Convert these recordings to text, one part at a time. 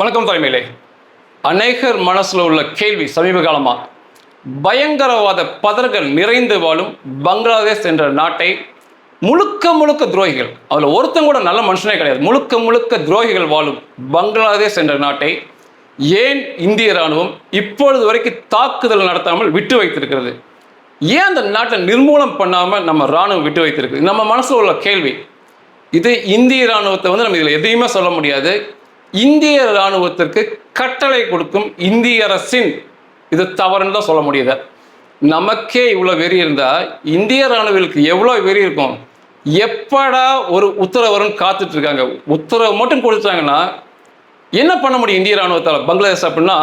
வணக்கம் தலைமையிலே அநேகர் மனசில் உள்ள கேள்வி சமீப காலமாக பயங்கரவாத பதர்கள் நிறைந்து வாழும் பங்களாதேஷ் என்ற நாட்டை முழுக்க முழுக்க துரோகிகள் அதில் ஒருத்தன் கூட நல்ல மனுஷனே கிடையாது முழுக்க முழுக்க துரோகிகள் வாழும் பங்களாதேஷ் என்ற நாட்டை ஏன் இந்திய ராணுவம் இப்பொழுது வரைக்கும் தாக்குதல் நடத்தாமல் விட்டு வைத்திருக்கிறது? ஏன் அந்த நாட்டை நிர்மூலம் பண்ணாமல் நம்ம ராணுவம் விட்டு வைத்திருக்கு? நம்ம மனசில் உள்ள கேள்வி இது இந்திய ராணுவத்தை வந்து நம்ம இதில் எதையுமே சொல்ல முடியாது. இந்திய ராணுவத்திற்கு கட்டளை கொடுக்கும் இந்திய அரசின் இது தவறுன்னு தான் சொல்ல முடியுது. நமக்கே இவ்வளோ வெறி இருந்தால் இந்திய ராணுவங்களுக்கு எவ்வளோ வெறி இருக்கும்? எப்படா ஒரு உத்தரவரும் வரும்னு காத்துட்டு இருக்காங்க உத்தரவு மட்டும் கொடுத்தாங்கன்னா என்ன பண்ண முடியும் இந்திய ராணுவத்தால் பங்களாதேஷ் அப்படின்னா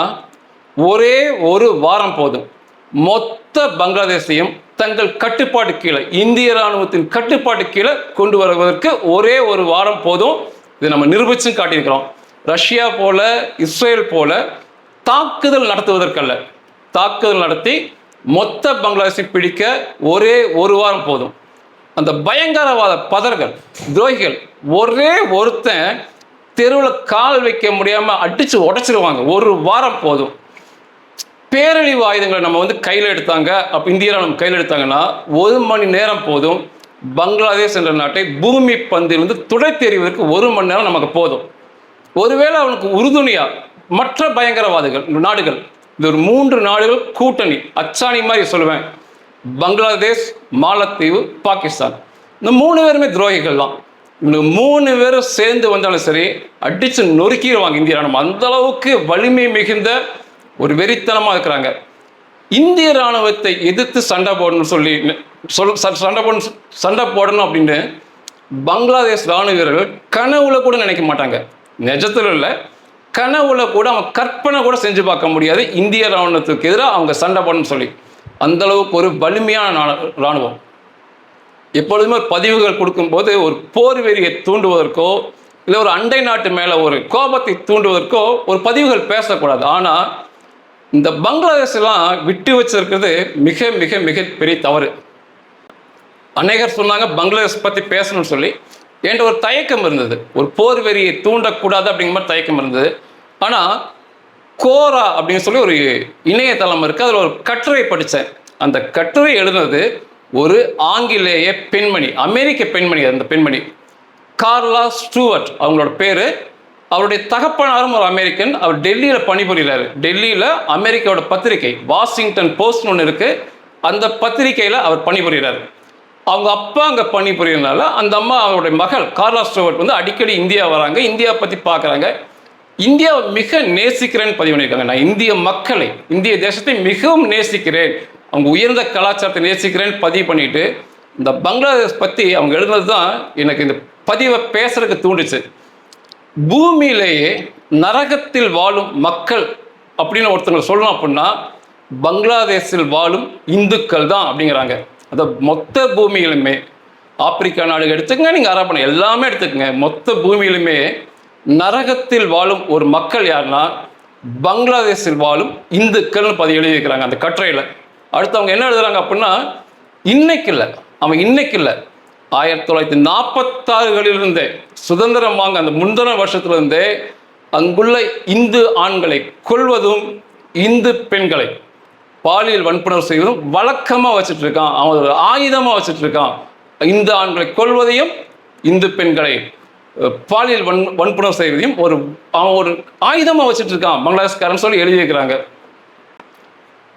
ஒரே ஒரு வாரம் போதும். மொத்த பங்களாதேஷையும் தங்கள் கட்டுப்பாட்டு கீழே இந்திய ராணுவத்தின் கட்டுப்பாட்டு கீழே கொண்டு வருவதற்கு ஒரே ஒரு வாரம் போதும். இதை நம்ம நிரூபிச்சும் காட்டியிருக்கிறோம். ரஷ்யா போல இஸ்ரேல் போல தாக்குதல் நடத்துவதற்கல்ல. தாக்குதல் நடத்தி மொத்த பங்களாதேஷை பிடிக்க ஒரே ஒரு வாரம் போதும். அந்த பயங்கரவாத பதர்கள் துரோகிகள் ஒரே ஒருத்தன் தெருவில் கால் வைக்க முடியாம அடிச்சு உடச்சிருவாங்க. ஒரு வாரம் போதும். பேரழிவு ஆயுதங்களை நம்ம வந்து கையில் எடுத்தாங்க. அப்போ இந்தியாவில் நம்ம கையில் எடுத்தாங்கன்னா ஒரு மணி நேரம் போதும். பங்களாதேஷ் என்ற நாட்டை பூமி பந்திலிருந்து துடை தெரிவதற்கு ஒரு மணி நேரம் நமக்கு போதும். ஒருவேளை அவனுக்கு உறுதுணையா மற்ற பயங்கரவாதிகள் நாடுகள் இது ஒரு மூன்று நாடுகள் கூட்டணி அச்சாணி மாதிரி சொல்லுவேன். பங்களாதேஷ் மாலத்தீவு பாகிஸ்தான். இந்த மூணு பேருமே துரோகிகள் தான். இந்த மூணு பேரும் சேர்ந்து வந்தாலும் சரி அடிச்சு நொறுக்கிடுவாங்க இந்திய ராணுவம் அந்த அளவுக்கு வலிமை மிகுந்த ஒரு வெறித்தனமாக இருக்கிறாங்க. இந்திய ராணுவத்தை எதிர்த்து சண்டை போடணும்னு சொல்லி சொல் சண்டை போடணும் சண்டை போடணும் அப்படின்னு பங்களாதேஷ் ராணுவ வீரர்கள் கனவுல கூட நினைக்க மாட்டாங்க. நிஜத்தில் இல்லை கனவுல கூட அவங்க கற்பனை கூட செஞ்சு பார்க்க முடியாது. இந்திய ராணுவத்துக்கு எதிராக அவங்க சண்டை போடணும்னு சொல்லி. அந்த அளவுக்கு ஒரு வலிமையான ராணுவம். எப்பொழுதுமே ஒரு பதிவுகள் கொடுக்கும்போது ஒரு போர் வெறியை தூண்டுவதற்கோ இல்லை ஒரு அண்டை நாட்டு மேலே ஒரு கோபத்தை தூண்டுவதற்கோ ஒரு பதிவுகள் பேசக்கூடாது. ஆனால் இந்த பங்களாதேஷ்லாம் விட்டு வச்சிருக்கிறது மிக மிக மிக பெரிய தவறு. அநேகர் சொன்னாங்க பங்களாதேஷ் பற்றி பேசணும்னு சொல்லி. என்கிட்ட ஒரு தயக்கம் இருந்தது. ஒரு போர் வெறியை தூண்டக்கூடாது அப்படிங்கிற மாதிரி தயக்கம் இருந்தது. ஆனால் கோரா அப்படின்னு சொல்லி ஒரு இணையதளம் இருக்குது அதில் ஒரு கட்டுரை படித்தேன் அந்த கட்டுரை எழுதுனது ஒரு ஆங்கிலேய பெண்மணி அமெரிக்க பெண்மணி அந்த பெண்மணி. கார்லா ஸ்டூவர்ட் அவங்களோட பேர். அவருடைய தகப்பனாரும் ஒரு அமெரிக்கன். அவர் டெல்லியில் பணிபுரிகிறாரு டெல்லியில் அமெரிக்காவோட பத்திரிகை வாஷிங்டன் போஸ்ட்னு ஒன்று இருக்குது அந்த பத்திரிகையில் அவர் பணிபுரிகிறார் அவங்க அப்பா அங்கே பணிபுரியறதுனால அந்த அம்மா அவருடைய மகள் கார்லா ஸ்டோவர்ட் வந்து அடிக்கடி இந்தியா வராங்க. இந்தியா பற்றி பார்க்குறாங்க இந்தியாவை மிக நேசிக்கிறேன்னு பதிவு பண்ணியிருக்காங்க. நான் இந்திய மக்களை இந்திய தேசத்தை மிகவும் நேசிக்கிறேன். அவங்க உயர்ந்த கலாச்சாரத்தை நேசிக்கிறேன்னு பதிவு பண்ணிட்டு இந்த பங்களாதேஷ் பற்றி அவங்க எழுதுனது தான் எனக்கு இந்த பதிவை பேசுறதுக்கு தூண்டுச்சு. பூமியிலேயே நரகத்தில் வாழும் மக்கள் அப்படின்னு ஒருத்தங்களை சொல்லணும் அப்படின்னா பங்களாதேஷில் வாழும் இந்துக்கள் தான் அப்படிங்கிறாங்க. அந்த மொத்த பூமியிலுமே ஆப்பிரிக்கா நாடுகள் எடுத்துக்கங்க நீங்கள் அரபு எல்லாமே எடுத்துக்கங்க. மொத்த பூமியிலுமே நரகத்தில் வாழும் ஒரு மக்கள் யாருன்னா பங்களாதேஷில் வாழும் இந்துக்கள்னு பதிவு எழுதியிருக்கிறாங்க அந்த கட்டுரையில். அடுத்து அவங்க என்ன எழுதுறாங்க அப்படின்னா இன்னைக்கு இல்லை. அவன் இன்னைக்கு இல்லை. ஆயிரத்தி தொள்ளாயிரத்தி நாற்பத்தாறுகளிலிருந்தே சுதந்திரம் வாங்க அந்த முந்தின வருஷத்துலேருந்தே அங்குள்ள இந்து ஆண்களை கொல்வதும் இந்து பெண்களை பாலியல் வன்புணர்வு செய்வதும் வழக்கமாக வச்சுட்டு இருக்கான். அவன் ஒரு ஆயுதமாக வச்சுட்டு இருக்கான். இந்து ஆண்களை கொல்வதையும் இந்து பெண்களை பாலியல் வன் வன்புணர்வு செய்வதையும் ஒரு அவன் ஒரு ஆயுதமாக வச்சுட்டு இருக்கான். பங்களாதேஷ்காரன் சொல்லி எழுதியிருக்கிறாங்க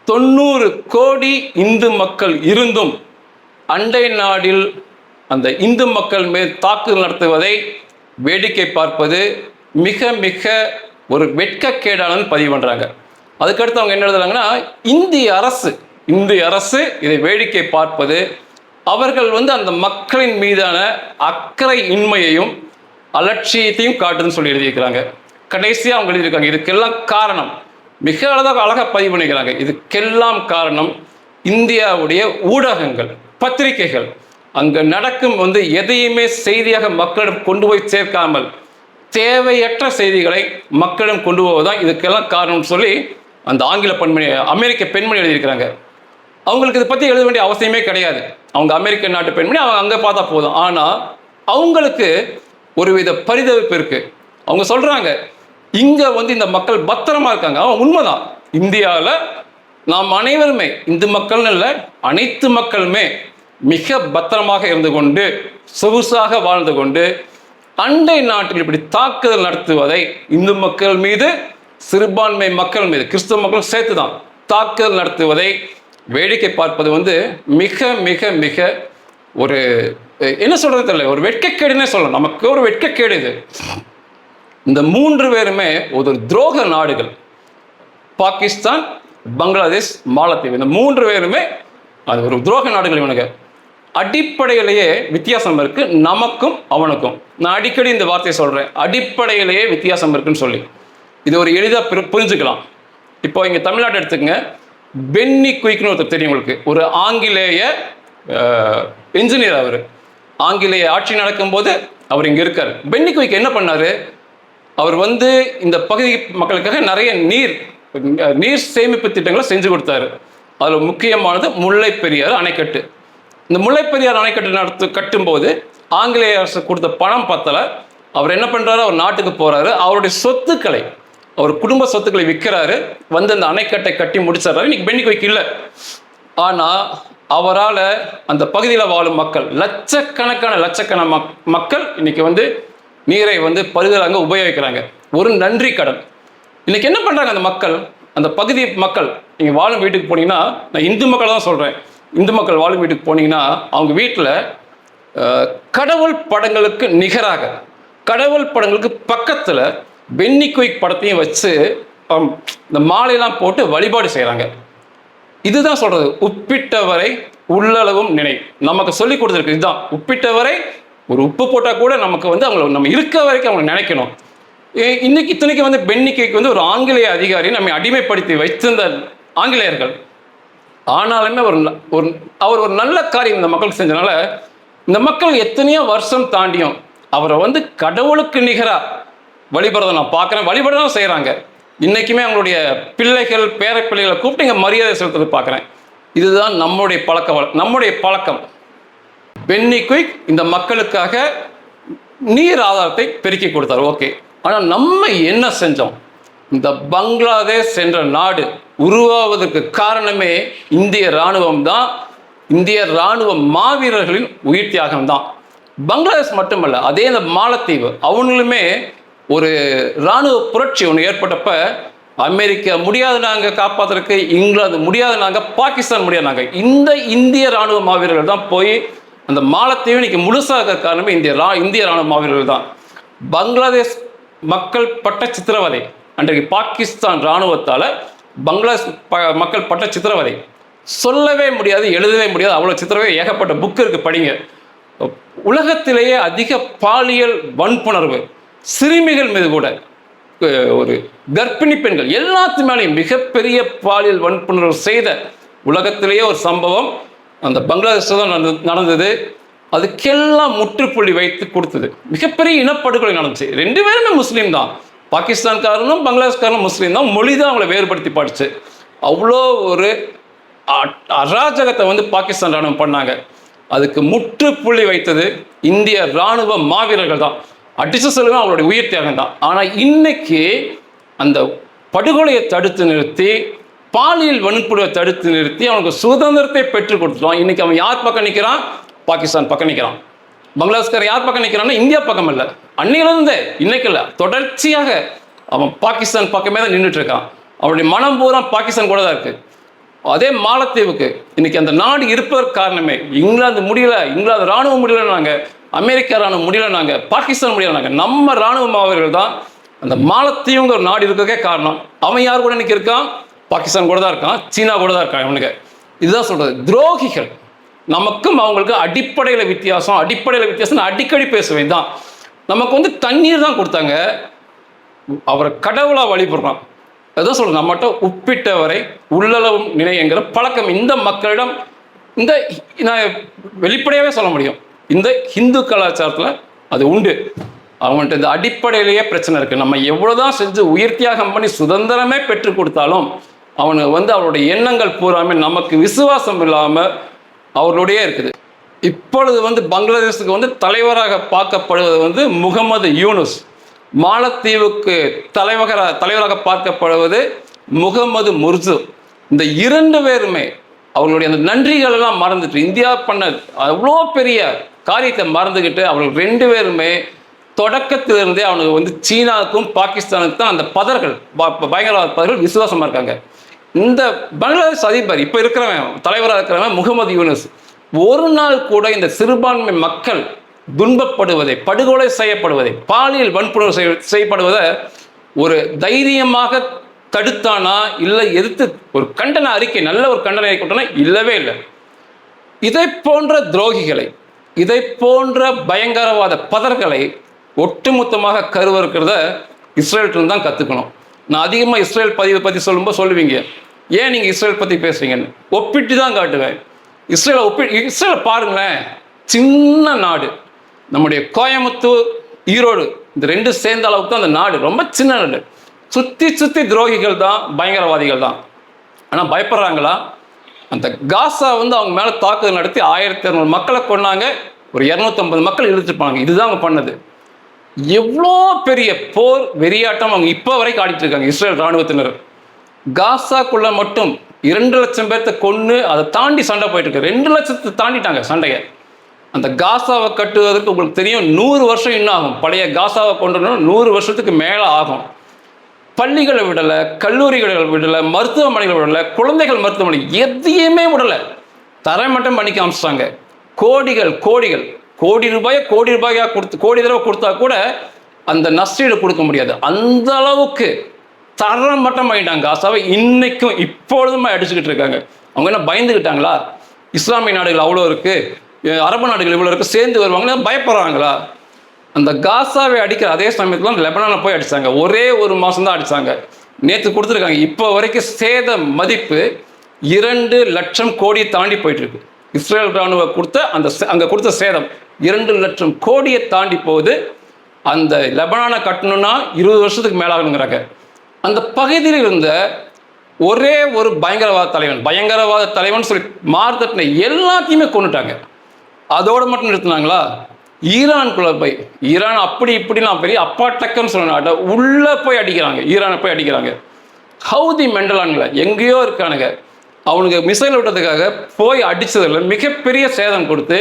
தொண்ணூறு கோடி இந்து மக்கள் இருந்தும் அண்டை நாடில் அந்த இந்து மக்கள் மேல் தாக்குதல் நடத்துவதை வேடிக்கை பார்ப்பது மிக மிக ஒரு வெட்கக்கேடானது பதிவு பண்ணுறாங்க அதுக்கடுத்து அவங்க என்ன எழுதுறாங்கன்னா இந்திய அரசு இந்திய அரசு இதை வேடிக்கை பார்ப்பது அவர்கள் வந்து அந்த மக்களின் மீதான அக்கறை இன்மையையும் அலட்சியத்தையும் காட்டுதுன்னு சொல்லி எழுதியிருக்கிறாங்க. கடைசியாக அவங்க எழுதியிருக்காங்க இதுக்கெல்லாம் காரணம். மிக அழகாக அழகாக பதிவு பண்ணிக்கிறாங்க. இதுக்கெல்லாம் காரணம் இந்தியாவுடைய ஊடகங்கள் பத்திரிகைகள். அங்கே நடக்கும் வந்து எதையுமே செய்தியாக மக்களிடம் கொண்டு போய் சேர்க்காமல் தேவையற்ற செய்திகளை மக்களிடம் கொண்டு போவதுதான் இதுக்கெல்லாம் காரணம்னு சொல்லி அந்த ஆங்கில பெண்மணி அமெரிக்க பெண்மணி எழுதியிருக்கிறாங்க. அவங்களுக்கு இதை பற்றி எழுத வேண்டிய அவசியமே கிடையாது. அவங்க அமெரிக்க நாட்டு பெண்மணி அவங்க அங்கே பார்த்தா போதும். ஆனால் அவங்களுக்கு ஒரு வித பரிதவிப்பு இருக்குது அவங்க சொல்கிறாங்க இங்கே வந்து இந்த மக்கள் பத்திரமா இருக்காங்க. அவன் உண்மைதான். இந்தியாவில் நாம் அனைவருமே இந்து மக்கள்னு இல்லை அனைத்து மக்களுமே மிக பத்திரமாக இருந்து கொண்டு சொகுசாக வாழ்ந்து கொண்டு அண்டை நாட்டில் இப்படி தாக்குதல் நடத்துவதை இந்து மக்கள் மீது சிறுபான்மை மக்கள் மீது கிறிஸ்தவ மக்களும் சேர்த்து தான் தாக்குதல் நடத்துவதை வேடிக்கை பார்ப்பது வந்து மிக மிக மிக ஒரு என்ன சொல்றது தெரியல. ஒரு வெட்கக்கேடுன்னே சொல்லலாம். நமக்கு ஒரு வெட்கக்கேடு இது. இந்த மூன்று பேருமே ஒரு துரோக நாடுகள். பாகிஸ்தான் பங்களாதேஷ் மாலத்தீவு. இந்த மூன்று பேருமே அது ஒரு துரோக நாடுகள் இவனுங்க. அடிப்படையிலேயே வித்தியாசம் இருக்கு. நமக்கும் அவனுக்கும். நான் அடிக்கடி இந்த வார்த்தையை சொல்றேன். அடிப்படையிலேயே வித்தியாசம் இருக்குன்னு சொல்லி. இது ஒரு எளிதாக புரிஞ்சுக்கலாம். இப்போ இங்கே தமிழ்நாட்டை எடுத்துக்கங்க. பென்னி குயிக்னு ஒருத்தர் தெரியும் உங்களுக்கு. ஒரு ஆங்கிலேய இன்ஜினியர் அவர். ஆங்கிலேய ஆட்சி நடக்கும்போது அவர் இங்கே இருக்கார். பென்னி குயிக் என்ன பண்ணார்? அவர் வந்து இந்த பகுதி மக்களுக்காக நிறைய நீர் நீர் சேமிப்பு திட்டங்களை செஞ்சு கொடுத்தாரு. அதில் முக்கியமானது முல்லை பெரியார் அணைக்கட்டு. இந்த முல்லை பெரியார் அணைக்கட்டு நடத்து கட்டும்போது ஆங்கிலேய அரசு கொடுத்த பணம் பத்தலை. அவர் என்ன பண்ணுறாரு அவர் நாட்டுக்கு போகிறாரு அவருடைய சொத்துக்களை அவர் குடும்ப சொத்துக்களை விற்கிறாரு. வந்து அந்த அணைக்கட்டை கட்டி முடிச்சிடுறாரு. இன்னைக்கு பென்னி இல்லை. ஆனா அவரால் அந்த பகுதியில் வாழும் மக்கள் லட்சக்கணக்கான லட்சக்கண மக் மக்கள் இன்னைக்கு வந்து நீரை வந்து பருகிறாங்க உபயோகிக்கிறாங்க. ஒரு நன்றி கடன். இன்னைக்கு என்ன பண்றாங்க அந்த மக்கள்? அந்த பகுதி மக்கள் நீங்க வாழும் வீட்டுக்கு போனீங்கன்னா நான் இந்து மக்களை தான் சொல்றேன். இந்து மக்கள் வாழும் வீட்டுக்கு போனீங்கன்னா அவங்க வீட்டில் கடவுள் படங்களுக்கு நிகராக கடவுள் படங்களுக்கு பக்கத்தில் பென்னி குயிக் படத்தையும் வச்சு um, இந்த மாலையெல்லாம் போட்டு வழிபாடு செய்கிறாங்க இதுதான் சொல்கிறது உப்பிட்டவரை உள்ளளவும் நினை. நமக்கு சொல்லி கொடுத்துருக்கு இதுதான். உப்பிட்டவரை ஒரு உப்பு போட்டால் கூட நமக்கு வந்து அவங்கள நம்ம இருக்க வரைக்கும் அவங்களை நினைக்கணும். இன்னைக்கு இத்தனைக்கு வந்து பென்னிக்கைக்கு வந்து ஒரு ஆங்கிலேய அதிகாரி நம்மை அடிமைப்படுத்தி வைத்திருந்த ஆங்கிலேயர்கள். ஆனாலுமே ஒரு ந- ஒரு அவர் ஒரு நல்ல காரியம் இந்த மக்களுக்கு செஞ்சனால இந்த மக்கள் எத்தனையோ வருஷம் தாண்டியும் அவரை வந்து கடவுளுக்கு நிகராக வழிபடுறதை நான் பார்க்குறேன். வழிபடுறதும் செய்கிறாங்க இன்றைக்குமே அவங்களுடைய பிள்ளைகள் பேர பிள்ளைகளை கூப்பிட்டு இங்கே மரியாதை செலுத்துறது பார்க்குறேன். இதுதான் நம்முடைய பழக்க நம்முடைய பழக்கம். பென்னி குயிக் இந்த மக்களுக்காக நீர் ஆதாரத்தை பெருக்கி கொடுத்தார். ஓகே. ஆனால் நம்ம என்ன செஞ்சோம்? இந்த பங்களாதேஷ் என்ற நாடு உருவாவதற்கு காரணமே இந்திய இராணுவம் தான். இந்திய இராணுவ மாவீரர்களின் உயிர் தியாகம் தான். பங்களாதேஷ் மட்டுமல்ல அதே இந்த மாலத்தீவு அவங்களுமே ஒரு இராணுவ புரட்சி ஒன்று ஏற்பட்டப்ப அமெரிக்கா முடியாது நாங்கள் காப்பாத்துறதுக்கு இங்கிலாந்து முடியாது நாங்கள் பாகிஸ்தான் முடியாது நாங்கள் இந்த இந்திய இராணுவ மாவீரர்கள் தான் போய் அந்த மாலத்தீவு இன்னைக்கு முழுசாக காரணமே இந்திய ரா இந்திய ராணுவ மாவீரர்கள் தான். பங்களாதேஷ் மக்கள் பட்ட சித்திரவதை அன்றைக்கு பாகிஸ்தான் இராணுவத்தால் பங்களாதேஷ் ப- மக்கள் பட்ட சித்திரவதை. சொல்லவே முடியாது எழுதவே முடியாது அவ்வளோ சித்திரவே ஏகப்பட்ட புக் இருக்குது படிங்க. உலகத்திலேயே அதிக பாலியல் வன்புணர்வு. சிறுமிகள் மீது கூட ஒரு கர்ப்பிணி பெண்கள் எல்லாத்து மேலேயும் மிகப்பெரிய பாலியல் வன்புணர்வு செய்த உலகத்திலேயே ஒரு சம்பவம். அந்த பங்களாதேஷில் தான் நடந்து- நடந்தது. அதுக்கெல்லாம் முற்றுப்புள்ளி வைத்து கொடுத்தது. மிகப்பெரிய இனப்படுகொலை நடந்துச்சு. ரெண்டு பேருமே முஸ்லீம் தான். பாகிஸ்தான்காரனும் பங்களாதேஷ்காரனும் முஸ்லீம் தான். மொழி தான் அவங்களை வேறுபடுத்தி பாடிச்சு. அவ்வளோ ஒரு அராஜகத்தை வந்து பாகிஸ்தான் ராணுவம் பண்ணாங்க. அதுக்கு முற்றுப்புள்ளி வைத்தது இந்திய ராணுவ மாவீரர்கள் தான். அடிச்சு சொல்லுங்க அவங்களுடைய உயிர் தியாகம் தான். ஆனால் இன்னைக்கு அந்த படுகொலையை தடுத்து நிறுத்தி பாலியல் வன்புணர்வை தடுத்து நிறுத்தி அவனுக்கு சுதந்திரத்தை பெற்றுக் கொடுத்துருவான் இன்னைக்கு அவன் யார் பக்கம் நிற்கிறான் பாகிஸ்தான் பக்கம் நிற்கிறான் பங்களாதேஷ்கார் யார் பக்கம் நிற்கிறான்னா இந்தியா பக்கம் இல்லை. அன்னையிலிருந்தே இன்னைக்கு இல்லை. தொடர்ச்சியாக அவன் பாகிஸ்தான் பக்கமே தான் நின்றுட்டு இருக்கான். அவனுடைய மனம் பூரா பாகிஸ்தான் கூட தான் இருக்கு. அதே மாலத்தீவுக்கு இன்னைக்கு அந்த நாடு இருப்பதற்கு காரணமே இங்கிலாந்து முடியல இங்கிலாந்து ராணுவம் முடியலன்னாங்க. அமெரிக்கா ராணுவம் முடியலைனாங்க பாகிஸ்தான் முடியலனாங்க நம்ம ராணுவ அவர்கள் தான் அந்த மாலத்தீவுங்கிற ஒரு நாடு இருக்கக்கே காரணம். அவன் யார் கூட இன்னைக்கு இருக்கான்? பாகிஸ்தான் கூட தான் இருக்கான். சீனா கூட தான் இருக்கான் அவனுக்கு இதுதான் சொல்கிறது துரோகிகள். நமக்கும் அவங்களுக்கு அடிப்படையில் வித்தியாசம் அடிப்படையில் வித்தியாசம் நான் அடிக்கடி பேசுவேன் தான் நமக்கு வந்து தண்ணீர் தான் கொடுத்தாங்க. அவரை கடவுளாக வழிபடுறோம் அதான் சொல்றேன் நம்மகிட்ட உப்பிட்டவரை உள்ளளவும் நினைங்கிற பழக்கம் இந்த மக்களிடம் இந்த நான் வெளிப்படையாகவே சொல்ல முடியும். இந்த ஹிந்து கலாச்சாரத்தில் அது உண்டு. அவன்கிட்ட இந்த அடிப்படையிலேயே பிரச்சனை இருக்குது நம்ம எவ்வளோதான் செஞ்சு உயிர் தியாகம் பண்ணி சுதந்திரமே பெற்று கொடுத்தாலும் அவனுக்கு வந்து அவருடைய எண்ணங்கள் பூராமே நமக்கு விசுவாசம் இல்லாமல் அவர்களுடைய இருக்குது. இப்பொழுது வந்து பங்களாதேஷுக்கு வந்து தலைவராக பார்க்கப்படுவது வந்து முகமது யூனுஸ். மாலத்தீவுக்கு தலைவராக தலைவராக பார்க்கப்படுவது முகமது முர்சு. இந்த இரண்டு பேருமே அவர்களுடைய அந்த நன்றிகள் எல்லாம் மறந்துட்டு இந்தியா பண்ண அவ்வளோ பெரிய காரியத்தை மறந்துக்கிட்டு அவர்கள் ரெண்டு பேருமே தொடக்கத்திலிருந்தே அவனுக்கு வந்து சீனாவுக்கும் பாகிஸ்தானுக்கும் தான் அந்த பதர்கள் ப- பயங்கரவாத பதர்கள் விசுவாசமாக இருக்காங்க. இந்த பங்களாதேஷ் அதிபர் இப்போ இருக்கிறவன் தலைவராக இருக்கிறவன் முகமது யூனஸ். ஒரு நாள் கூட இந்த சிறுபான்மை மக்கள் துன்பப்படுவதை படுகொலை செய்யப்படுவதை பாலியல் வன்புணர்வு செய்ய- செய்யப்படுவதை ஒரு தைரியமாக தடுத்தானா இல்லை எதிர்த்து ஒரு கண்டன அறிக்கை நல்ல ஒரு கண்டன அறிக்கை இல்லவே இல்லை. இதை போன்ற துரோகிகளை இதை போன்ற பயங்கரவாத பதர்களை ஒட்டுமொத்தமாக கருவறுக்கிறத இஸ்ரேல்கிட்ட தான் கற்றுக்கணும் நான் அதிகமாக இஸ்ரேல் பதிவை பற்றி சொல்லும்போது சொல்லுவீங்க. ஏன் நீங்கள் இஸ்ரேல் பற்றி பேசுறீங்கன்னு? ஒப்பிட்டு தான் காட்டுவேன். இஸ்ரேலை ஒப்பி இஸ்ரேலை பாருங்களேன். சின்ன நாடு. நம்முடைய கோயம்புத்தூர் ஈரோடு இந்த ரெண்டு சேர்ந்த அளவுக்கு தான் அந்த நாடு. ரொம்ப சின்ன நாடு. சுற்றி சுற்றி துரோகிகள் தான் பயங்கரவாதிகள் தான். ஆனால் பயப்படுறாங்களா? அந்த காசா வந்து அவங்க மேலே தாக்குதல் நடத்தி ஆயிரத்தி இரநூறு மக்களை கொன்னாங்க. ஒரு இரநூத்தம்பது மக்கள் இழுத்துருப்பாங்க இதுதான் அவங்க பண்ணது. எவ்வளோ பெரிய போர் வெறியாட்டம் அவங்க இப்போ வரைக்கும் ஆடிட்டு இருக்காங்க இஸ்ரேல் ராணுவத்தினர் காசாக்குள்ள மட்டும் இரண்டு லட்சம் பேர்த்த கொன்று அதை தாண்டி சண்டை போயிட்டு இருக்கு. ரெண்டு லட்சத்தை தாண்டிட்டாங்க சண்டையை. அந்த காசாவை கட்டுவதற்கு உங்களுக்கு தெரியும் நூறு வருஷம் இன்னும் ஆகும். பழைய காசாவை கொண்டு நூறு வருஷத்துக்கு மேலே ஆகும். பள்ளிகளை விடலை கல்லூரிகளை விடலை மருத்துவமனைகளை விடலை குழந்தைகள் மருத்துவமனை எதையுமே விடலை. தரம் மட்டும் பண்ணி காமிச்சிட்டாங்க கோடிகள் கோடிகள். கோடி ரூபாயை கோடி ரூபாயா கொடுத்து கோடி தடவை கொடுத்தா கூட அந்த நஷ்டீடு கொடுக்க முடியாது. அந்த அளவுக்கு தரம் மட்டும் ஆகிட்டாங்க காசாவை இன்னைக்கும் இப்பொழுதுமே அடிச்சுக்கிட்டு இருக்காங்க. அவங்க என்ன பயந்துக்கிட்டாங்களா இஸ்லாமிய நாடுகள் அவ்வளோ இருக்குது அரபு நாடுகள் இவ்வளோ இருக்குது சேர்ந்து வருவாங்களா? பயப்படுறாங்களா? அந்த காசாவை அடிக்கிற அதே சமயத்தில் தான் லெபனானை போய் அடித்தாங்க ஒரே ஒரு மாதம் தான் அடித்தாங்க நேற்று கொடுத்துருக்காங்க. இப்போ வரைக்கும் சேத மதிப்பு இரண்டு லட்சம் கோடி தாண்டி போயிட்டு இருக்கு இஸ்ரேல் ராணுவ கொடுத்த அந்த சே- கொடுத்த சேதம் இரண்டு லட்சம் கோடியை தாண்டி போகுது. அந்த லெபனானை கட்டணும்னா இருபது வருஷத்துக்கு மேலாகணுங்கிறாங்க அந்த பகுதியில் இருந்த ஒரே ஒரு பயங்கரவாத தலைவன் பயங்கரவாத தலைவன் சொல்லி மார்த்தட்டின எல்லாத்தையுமே கொண்டுட்டாங்க அதோடு மட்டும் நிறுத்தினாங்களா? ஈரானுக்குள்ள போய் ஈரான் அப்படி இப்படிலாம் பெரிய அப்பாட்டக்கன்னு சொன்ன நாட்டை உள்ளே போய் அடிக்கிறாங்க. ஈரானை போய் அடிக்கிறாங்க. ஹவுதி மெண்டலான்ல எங்கேயோ இருக்கானுங்க. அவனுக்கு மிசைல் விட்டதுக்காக போய் அடித்ததில் மிகப்பெரிய சேதம் கொடுத்து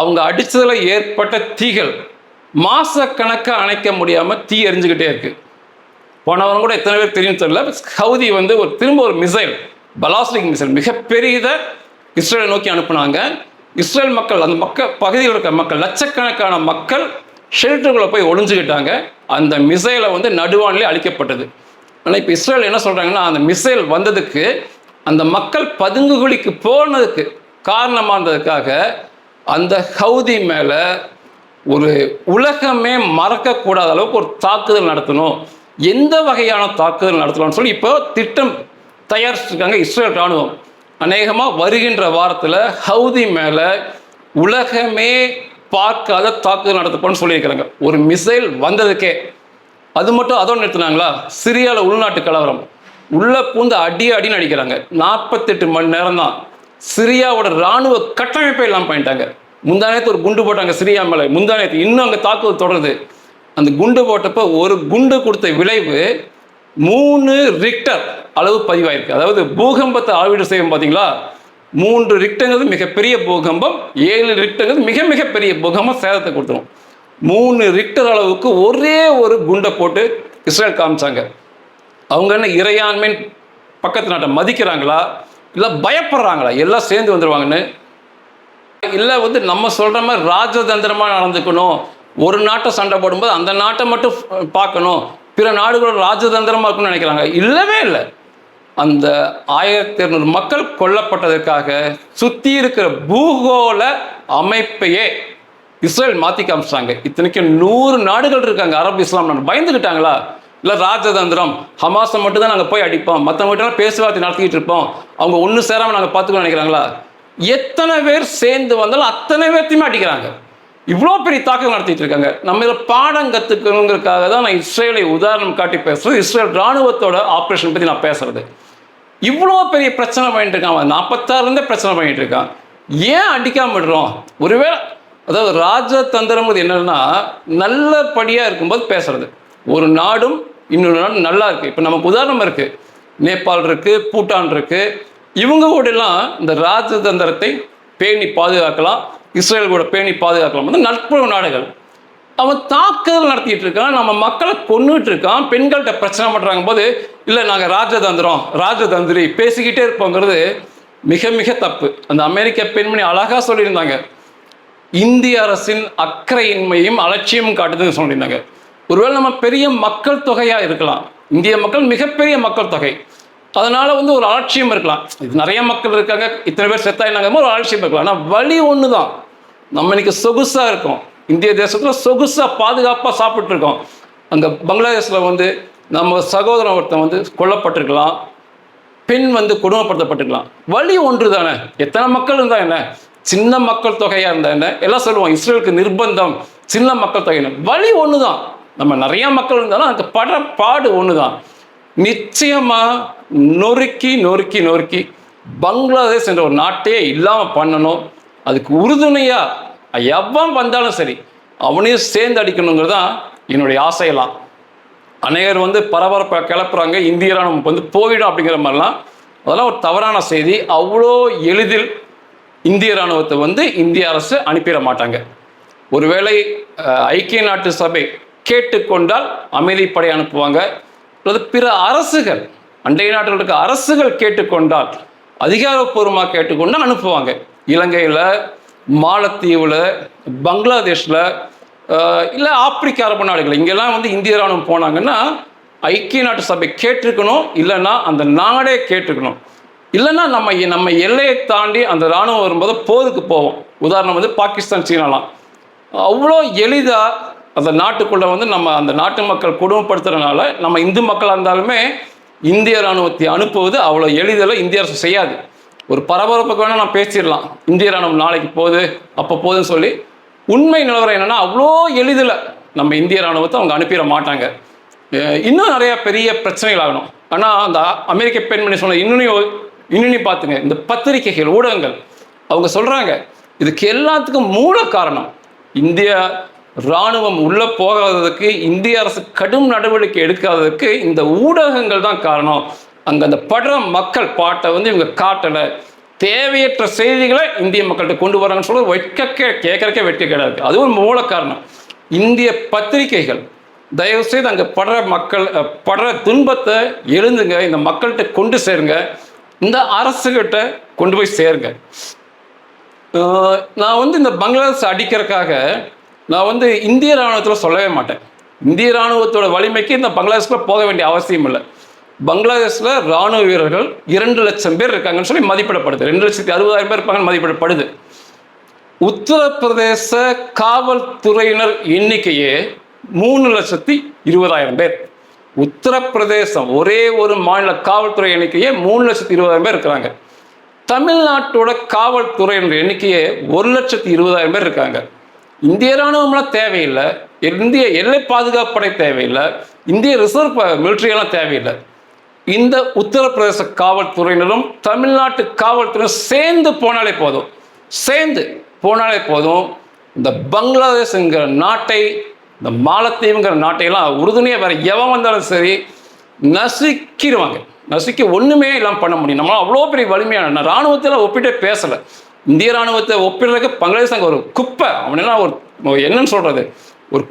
அவங்க அடித்ததில் ஏற்பட்ட தீகள் மாதக்கணக்காக அணைக்க முடியாமல் தீ எரிஞ்சுக்கிட்டே இருக்குது போனவங்க கூட எத்தனை பேர் தெரியும் தெரியல. ஹவுதி வந்து ஒரு திரும்ப ஒரு மிசைல் பலாஸ்டிக் மிசைல் மிகப்பெரியதை இஸ்ரேலை நோக்கி அனுப்புனாங்க. இஸ்ரேல் மக்கள் அந்த மக்கள் பகுதியில் இருக்க மக்கள் லட்சக்கணக்கான மக்கள் ஷெல்டருக்குள்ளே போய் ஒளிஞ்சுக்கிட்டாங்க. அந்த மிசைலை வந்து நடுவானிலே அழிக்கப்பட்டது. ஆனால் இப்போ இஸ்ரேல் என்ன சொல்கிறாங்கன்னா அந்த மிசைல் வந்ததுக்கு அந்த மக்கள் பதுங்குகுழிக்கு போனதுக்கு காரணமானதுக்காக அந்த ஹவுதி மேலே ஒரு உலகமே மறக்கக்கூடாத அளவுக்கு ஒரு தாக்குதல் நடத்தணும். எந்த வகையான தாக்குதல் நடத்தலாம்னு சொல்லி இப்போ திட்டம் தயாரிச்சிருக்காங்க இஸ்ரேல் ராணுவம் அநேகமாக வருகின்ற வாரத்தில் ஹவுதி மேலே உலகமே பார்க்காத தாக்குதல் நடத்தப்போன்னு சொல்லியிருக்கிறாங்க. ஒரு மிசைல் வந்ததுக்கே. அது மட்டும் அதோடு நிறுத்தினாங்களா? சிரியாவில் உள்நாட்டு கலவரம். உள்ள பூந்து அடி அடின்னு அடிக்கிறாங்க. நாற்பத்தெட்டு மணி நேரம் தான் சிரியாவோட ராணுவ கட்டமைப்பை எல்லாம் பண்ணிட்டாங்க முந்தானத்து ஒரு குண்டு போட்டாங்க சிரியா மேலே. முந்தானத்து இன்னும் அங்கே தாக்குதல் தொடருது. அந்த குண்டு போட்டப்போ ஒரு குண்டு கொடுத்த விளைவு மூணு ரிக்டர் அளவு பதிவாயிருக்கு. அதாவது பூகம்பத்தை அளவீடு செய்யும் பார்த்தீங்களா மூன்று ரிக்டங்கிறது மிகப்பெரிய பூகம்பம் ஏழு ரிக்டங்கிறது மிக மிக பெரிய பூகம்பம் சேதத்தை கொடுத்துரும். மூணு ரிக்டர் அளவுக்கு ஒரே ஒரு குண்டை போட்டு இஸ்ரேல் காமிச்சாங்க. அவங்க என்ன இறையாண்மை பக்கத்து நாட்டை மதிக்கிறாங்களா? இல்லை பயப்படுறாங்களா? எல்லாம் சேர்ந்து வந்துடுவாங்கன்னு இல்லை வந்து நம்ம சொல்கிற மாதிரி ராஜதந்திரமாக நடந்துக்கணும். ஒரு நாட்டை சண்டை போடும்போது அந்த நாட்டை மட்டும் பார்க்கணும் பிற நாடுகளோட ராஜதந்திரமாக இருக்குன்னு நினைக்கிறாங்க. இல்லவே இல்லை. அந்த ஆயிரத்தி இரநூறு மக்கள் கொல்லப்பட்டதற்காக சுற்றி இருக்கிற பூகோள அமைப்பையே இஸ்ரேல் மாற்றி காமிச்சிட்டாங்க இத்தனைக்கும் நூறு நாடுகள் இருக்காங்க. அரபு இஸ்லாம் நாடு. பயந்துக்கிட்டாங்களா இல்லை ராஜதந்திரம். ஹமாஸை மட்டும் தான் நாங்கள் போய் அடிப்போம். மற்றவங்ககிட்ட பேச்சுவார்த்தை நடத்திக்கிட்டு இருப்போம். அவங்க ஒன்று சேராமல் நாங்கள் பார்த்துக்கணும் நினைக்கிறாங்களா? எத்தனை பேர் சேர்ந்து வந்தாலும் அத்தனை பேர்த்தையுமே அடிக்கிறாங்க. இவ்வளோ பெரிய தாக்கம் நடத்திட்டு இருக்காங்க. நம்ம இதில் பாடம் கற்றுக்கணுங்கிறதுக்காக தான் நான் இஸ்ரேலை உதாரணம் காட்டி பேசுறது. இஸ்ரேல் ராணுவத்தோட ஆப்ரேஷன் பற்றி நான் பேசுறது. இவ்வளோ பெரிய பிரச்சனை பண்ணிட்டு இருக்கான் அவன். நாற்பத்தாறுலேருந்தே பிரச்சனை பண்ணிட்டு இருக்கான். ஏன் அடிக்காம விடுறோம்? ஒருவேளை அதாவது ராஜதந்திரம்ங்கிறது என்னன்னா நல்லபடியாக இருக்கும்போது பேசுறது. ஒரு நாடும் இன்னொரு நாடும் நல்லா இருக்குது இப்போ நமக்கு உதாரணம் இருக்குது நேபாள் இருக்குது பூட்டான் இருக்குது இவங்க கூடலாம் இந்த ராஜதந்திரத்தை பேணி பாதுகாக்கலாம் இஸ்ரேல் கூட பேணி பாதுகாக்கலாம். வந்து நட்புறவு நாடுகள். அவன் தாக்குதல் நடத்திட்டு இருக்கான் நம்ம மக்களை கொண்டுட்டு இருக்கான் பெண்கள்கிட்ட பிரச்சனை பண்ணுறாங்க போது இல்லை நாங்கள் ராஜதந்திரம் ராஜதந்திரி பேசிக்கிட்டே இருப்போங்கிறது மிக மிக தப்பு. அந்த அமெரிக்க பெண்மணி அழகாக சொல்லியிருந்தாங்க. இந்திய அரசின் அக்கறையின்மையும் அலட்சியமும் காட்டுதுன்னு சொல்லியிருந்தாங்க. ஒருவேளை நம்ம பெரிய மக்கள் தொகையாக இருக்கலாம். இந்திய மக்கள் மிகப்பெரிய மக்கள் தொகை. அதனால வந்து ஒரு அலட்சியம் இருக்கலாம். இது நிறைய மக்கள் இருக்காங்க இத்தனை பேர் செத்தாயினாங்க ஒரு அலட்சியம் இருக்கலாம். ஆனால் வழி ஒன்று தான் நம்ம இன்னைக்கு சொகுசாக இருக்கோம். இந்திய தேசத்தில் சொகுசாக பாதுகாப்பாக சாப்பிட்ருக்கோம் அங்கே பங்களாதேஷில் வந்து நம்ம சகோதரன் ஒருத்தன் வந்து கொல்லப்பட்டிருக்கலாம். பெண் வந்து கொடுமைப்படுத்தப்பட்டிருக்கலாம். வழி ஒன்று தானே எத்தனை மக்கள் இருந்தால் என்ன? சின்ன மக்கள் தொகையாக இருந்தால் என்ன? எல்லாம் சொல்லுவோம் இஸ்ரேலுக்கு நிர்பந்தம் சின்ன மக்கள் தொகை வழி ஒன்று தான் நம்ம நிறையா மக்கள் இருந்தாலும் அதுக்கு பட பாடு ஒன்று தான் நிச்சயமாக நொறுக்கி நொறுக்கி நொறுக்கி பங்களாதேஷ் என்ற ஒரு நாட்டையே இல்லாமல் பண்ணணும். அதுக்கு உறுதுணையாக எவன் வந்தாலும் சரி அவனையும் சேர்ந்து அடிக்கணுங்கிறது தான் என்னுடைய ஆசையெல்லாம். அநேகர் வந்து பரபரப்பை கிளப்புறாங்க இந்திய ராணுவம் வந்து போயிடும் அப்படிங்கிற மாதிரிலாம். அதெல்லாம் ஒரு தவறான செய்தி. அவ்வளோ எளிதில் இந்திய ராணுவத்தை வந்து இந்திய அரசு அனுப்பிட மாட்டாங்க. ஒருவேளை ஐக்கிய நாட்டு சபை கேட்டுக்கொண்டால் அமைதிப்படை அனுப்புவாங்க. அல்லது பிற அரசுகள் அண்டை நாட்டில் இருக்க அரசுகள் கேட்டுக்கொண்டால் அதிகாரப்பூர்வமாக கேட்டுக்கொண்டு அனுப்புவாங்க. இலங்கையில் மாலத்தீவில் பங்களாதேஷில் இல்லை ஆப்பிரிக்க அரபு நாடுகள். இங்கெல்லாம் வந்து இந்திய ராணுவம் போனாங்கன்னா ஐக்கிய நாட்டு சபை கேட்டிருக்கணும். இல்லைன்னா அந்த நாடே கேட்டிருக்கணும். இல்லைன்னா நம்ம நம்ம எல்லையை தாண்டி அந்த ராணுவம் வரும்போது போருக்கு போவோம். உதாரணம் வந்து பாகிஸ்தான் சீனாலாம். அவ்வளோ எளிதாக அந்த நாட்டுக்குள்ளே வந்து நம்ம அந்த நாட்டு மக்கள் குடும்பப்படுத்துறதுனால நம்ம இந்து மக்களாக இருந்தாலுமே இந்திய ராணுவத்தை அனுப்புவது அவ்வளோ எளிதில் இந்திய அரசு செய்யாது. ஒரு பரபரப்புக்கு வேணால் நான் பேசிடலாம். இந்திய ராணுவம் நாளைக்கு போகுது அப்போ போகுதுன்னு சொல்லி. உண்மை நிலவரம் என்னென்னா அவ்வளோ எளிதில் நம்ம இந்திய ராணுவத்தை அவங்க அனுப்பிட மாட்டாங்க. இன்னும் நிறையா பெரிய பிரச்சனைகள் ஆகணும். ஆனால் அந்த அமெரிக்க பெண்மணி சொன்ன இன்னும் இன்னும் பார்த்துங்க இந்த பத்திரிகைகள் ஊடகங்கள் அவங்க சொல்கிறாங்க இதுக்கு எல்லாத்துக்கும் மூல காரணம் இந்தியா இராணுவம் உள்ளே போகாததுக்கு இந்திய அரசு கடும் நடவடிக்கை எடுக்காததுக்கு இந்த ஊடகங்கள் தான் காரணம். அங்கே அந்த படுற மக்கள் பாட்டை வந்து இவங்க காட்டலை. தேவையற்ற செய்திகளை இந்திய மக்கள்கிட்ட கொண்டு வராங்கன்னு சொல்லி வெட்கக்கே கேட்கறக்கே வெட்க கிடையாது. அது ஒரு மூல காரணம். இந்திய பத்திரிகைகள் தயவுசெய்து அங்கே படுற மக்கள் படுற துன்பத்தை எழுந்துங்க இந்த மக்கள்கிட்ட கொண்டு சேருங்க இந்த அரசுகிட்ட கொண்டு போய் சேருங்க. நான் வந்து இந்த பங்களாதேஷ் அடிக்கிறதுக்காக நான் வந்து இந்திய ராணுவத்தில் சொல்லவே மாட்டேன். இந்திய ராணுவத்தோட வலிமைக்கு இந்த பங்களாதேஷில் போக வேண்டிய அவசியம் இல்லை. பங்களாதேஷில் ராணுவ வீரர்கள் இரண்டு லட்சம் பேர் இருக்காங்கன்னு சொல்லி மதிப்பிடப்படுது. ரெண்டு லட்சத்தி அறுபதாயிரம் பேர் இருப்பாங்கன்னு மதிப்பிடப்படுது. உத்தரப்பிரதேச காவல்துறையினர் எண்ணிக்கையே மூணு லட்சத்தி இருபதாயிரம் பேர். உத்தரப்பிரதேசம் ஒரே ஒரு மாநில காவல்துறை எண்ணிக்கையே மூணு லட்சத்தி இருபதாயிரம் பேர் இருக்கிறாங்க. தமிழ்நாட்டோட காவல்துறையினர் எண்ணிக்கையே ஒரு லட்சத்தி இருபதாயிரம் பேர் இருக்காங்க. இந்திய ராணுவம்லாம் தேவையில்லை. இந்திய எல்லை பாதுகாப்பு படை தேவையில்லை. இந்திய ரிசர்வ் மிலிட்ரியெல்லாம் தேவையில்லை. இந்த உத்தரப்பிரதேச காவல்துறையினரும் தமிழ்நாட்டு காவல்துறையினரும் சேர்ந்து போனாலே போதும். சேர்ந்து போனாலே போதும். இந்த பங்களாதேஷ்ங்கிற நாட்டை இந்த மாலத்தீவுங்கிற நாட்டையெல்லாம் உறுதுணையாக வேறு எவன் வந்தாலும் சரி நசுக்கிடுவாங்க. நசுக்கி ஒன்றுமே இல்லாமல் பண்ண முடியும். நம்மளால் அவ்வளோ பெரிய வலிமையான நான் ராணுவத்தில் ஒப்பிட்டே பேசலை. இந்திய ராணுவத்தை ஒப்பிடுறதுக்கு பங்களாதேஷ் அங்கே ஒரு குப்பை. அவனெல்லாம் ஒரு என்னன்னு சொல்கிறது ஒரு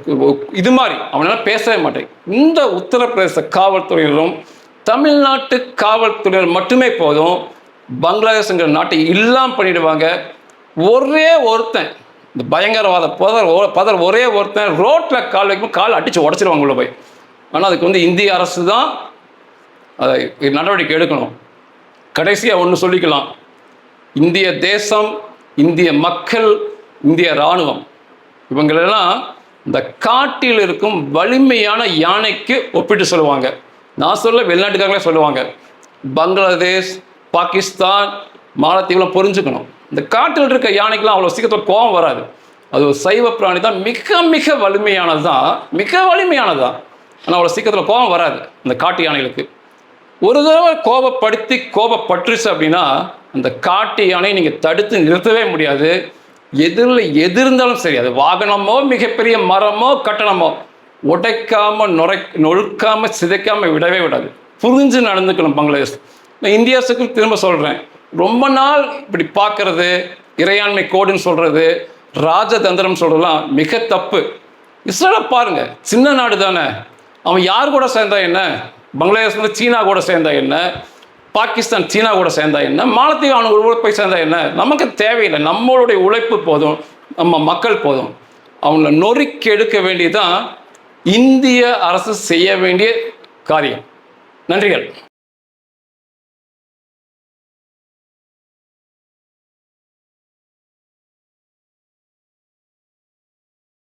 இது மாதிரி. அவனெல்லாம் பேசவே மாட்டேன். இந்த உத்தரப்பிரதேச காவல்துறையினரும் தமிழ்நாட்டு காவல்துறையினர் மட்டுமே போதும் பங்களாதேஷ்ங்கிற நாட்டை இல்லாமல் பண்ணிடுவாங்க. ஒரே ஒருத்தன் இந்த பயங்கரவாத பதர் பதர் ஒரே ஒருத்தன் ரோட்டில் கால் வைக்கும் கால் அடித்து உடச்சிருவாங்க உள்ள போய். ஆனால் அதுக்கு வந்து இந்திய அரசு தான் அதை நடவடிக்கை எடுக்கணும். கடைசியாக ஒன்று சொல்லிக்கலாம். இந்திய தேசம் இந்திய மக்கள் இந்திய இராணுவம். இவங்களெல்லாம் இந்த காட்டில் இருக்கும் வலிமையான யானைக்கு ஒப்பிட்டு சொல்லுவாங்க. நான் சொல்ல வெளிநாட்டுக்காரங்களே சொல்லுவாங்க. பங்களாதேஷ் பாகிஸ்தான் மாலத்தீவுலாம் புரிஞ்சுக்கணும். இந்த காட்டில் இருக்க யானைக்கெலாம் அவ்வளோ சீக்கிரத்தில் கோபம் வராது. அது ஒரு சைவ பிராணி தான். மிக மிக வலிமையானது தான். மிக வலிமையானது தான். ஆனால் அவ்வளோ சீக்கிரத்தில் கோபம் வராது இந்த காட்டு யானைகளுக்கு. ஒரு தடவை கோபப்படுத்தி கோபப்பட்டுருச்சு அப்படின்னா அந்த காட்டு யானை நீங்கள் தடுத்து நிறுத்தவே முடியாது. எதிரில் எது இருந்தாலும் சரி அது வாகனமோ மிகப்பெரிய மரமோ கட்டணமோ உடைக்காமல் நுரை நொழுக்காமல் சிதைக்காமல் விடவே விடாது. புரிஞ்சு நடந்துக்கணும் பங்களாதேஷ் நான் இந்தியாஸுக்கு திரும்ப சொல்கிறேன் ரொம்ப நாள் இப்படி பார்க்கறது இறையாண்மை கோடுன்னு சொல்கிறது ராஜதந்திரம் சொல்கிறதுலாம் மிக தப்பு. இஸ்ரேலை பாருங்கள் சின்ன நாடு தானே. அவன் யார் கூட சேர்ந்தா என்ன? பங்களாதேஷ் வந்து சீனா கூட சேர்ந்தா என்ன? பாகிஸ்தான் சீனா கூட சேர்ந்தா என்ன? மாலத்தீவு அவனுக்கு உழைப்பை சேர்ந்தா என்ன? நமக்கு தேவையில்லை. நம்மளுடைய உழைப்பு போதும். நம்ம மக்கள் போதும். அவங்கள நொறுக்கி எடுக்க வேண்டியதுதான் இந்திய அரசு செய்ய வேண்டிய காரியம். நன்றிகள்.